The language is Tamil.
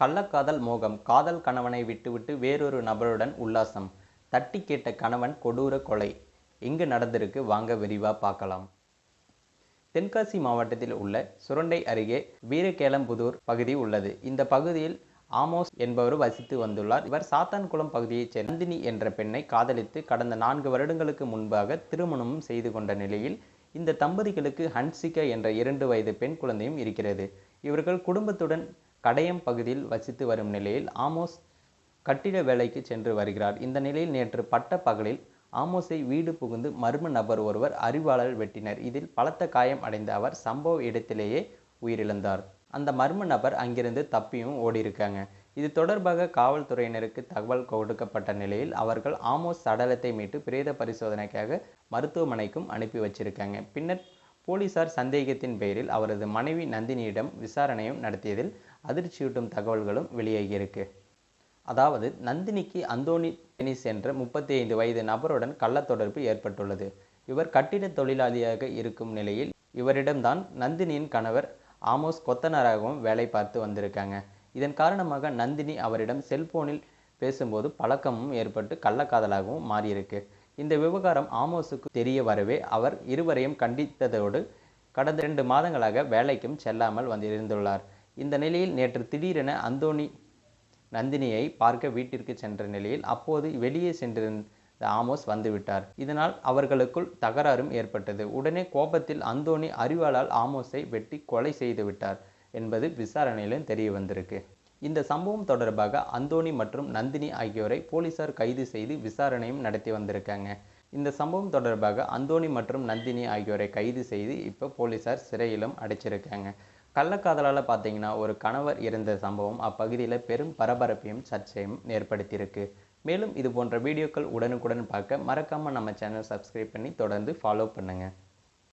கள்ளக்காதல் மோகம் காதல் கணவனை விட்டுவிட்டு வேறொரு நபருடன் உல்லாசம். தட்டி கேட்ட கணவன் கொடூர கொலை. எங்கு நடந்திருக்கு? வாங்க விரிவாக பார்க்கலாம். தென்காசி மாவட்டத்தில் உள்ள சுரண்டை அருகே வீரகேளம்புதூர் பகுதி உள்ளது. இந்த பகுதியில் ஆமோஸ் என்பவர் வசித்து வந்துள்ளார். இவர் சாத்தான்குளம் பகுதியைச் சேர்ந்த நந்தினி என்ற பெண்ணை காதலித்து கடந்த நான்கு வருடங்களுக்கு முன்பாக திருமணமும் செய்து கொண்ட நிலையில் இந்த தம்பதிகளுக்கு ஹன்சிகா என்ற இரண்டு வயது பெண் குழந்தையும் இருக்கிறது. இவர்கள் குடும்பத்துடன் கடையம் பகுதியில் வசித்து வரும் நிலையில் ஆமோஸ் கட்டிட வேலைக்கு சென்று வருகிறார். இந்த நிலையில் நேற்று பட்ட பகலில் ஆமோஸை வீடு புகுந்து மர்ம நபர் ஒருவர் அறிவாளர் வெட்டினர். இதில் பலத்த காயம் அடைந்த அவர் சம்பவ இடத்திலேயே உயிரிழந்தார். அந்த மர்ம நபர் அங்கிருந்து தப்பியும் ஓடியிருக்காங்க. இது தொடர்பாக காவல்துறையினருக்கு தகவல் கொடுக்கப்பட்ட நிலையில் அவர்கள் ஆமோஸ் சடலத்தை மீட்டு பிரேத பரிசோதனைக்காக மருத்துவமனைக்கும் அனுப்பி வச்சிருக்காங்க. பின்னர் போலீசார் சந்தேகத்தின் பெயரில் அவரது மனைவி நந்தினியிடம் விசாரணையும் நடத்தியதில் அதிர்ச்சியூட்டும் தகவல்களும் வெளியாகியிருக்கு. அதாவது நந்தினிக்கு அந்தோனி டெனிஸ் என்ற முப்பத்தி ஐந்து வயது நபருடன் கள்ளத்தொடர்பு ஏற்பட்டுள்ளது. இவர் கட்டிட தொழிலாளியாக இருக்கும் நிலையில் இவரிடம்தான் நந்தினியின் கணவர் ஆமோஸ் கொத்தனராகவும் வேலை பார்த்து வந்திருக்காங்க. இதன் காரணமாக நந்தினி அவரிடம் செல்போனில் பேசும்போது பழக்கமும் ஏற்பட்டு கள்ளக்காதலாகவும் மாறியிருக்கு. இந்த விவகாரம் ஆமோஸுக்கு தெரிய வரவே அவர் இருவரையும் கண்டித்ததோடு கடந்த இரண்டு மாதங்களாக வேலைக்கும் செல்லாமல் வந்திருந்துள்ளார். இந்த நிலையில் நேற்று திடீரென அந்தோனி நந்தினியை பார்க்க வீட்டிற்கு சென்ற நிலையில் அப்போது வெளியே சென்றிருந்த ஆமோஸ் வந்துவிட்டார். இதனால் அவர்களுக்குள் தகராறும் ஏற்பட்டது. உடனே கோபத்தில் அந்தோணி அறிவாளால் ஆமோஸை வெட்டி கொலை செய்து விட்டார் என்பது விசாரணையிலும் தெரிய வந்திருக்கு. இந்த சம்பவம் தொடர்பாக அந்தோனி மற்றும் நந்தினி ஆகியோரை போலீசார் கைது செய்து விசாரணையும் நடத்தி வந்திருக்காங்க. இந்த சம்பவம் தொடர்பாக அந்தோணி மற்றும் நந்தினி ஆகியோரை கைது செய்து இப்போ போலீசார் சிறையிலும் அடைச்சிருக்காங்க. கள்ளக்காதலால் பார்த்தீங்கன்னா ஒரு கணவர் இறந்த சம்பவம் அப்பகுதியில் பெரும் பரபரப்பையும் சர்ச்சையும் ஏற்படுத்தியிருக்கு. மேலும் இது போன்ற வீடியோக்கள் உடனுக்குடன் பார்க்க மறக்காமல் நம்ம சேனல் சப்ஸ்கிரைப் பண்ணி தொடர்ந்து ஃபாலோ பண்ணுங்கள்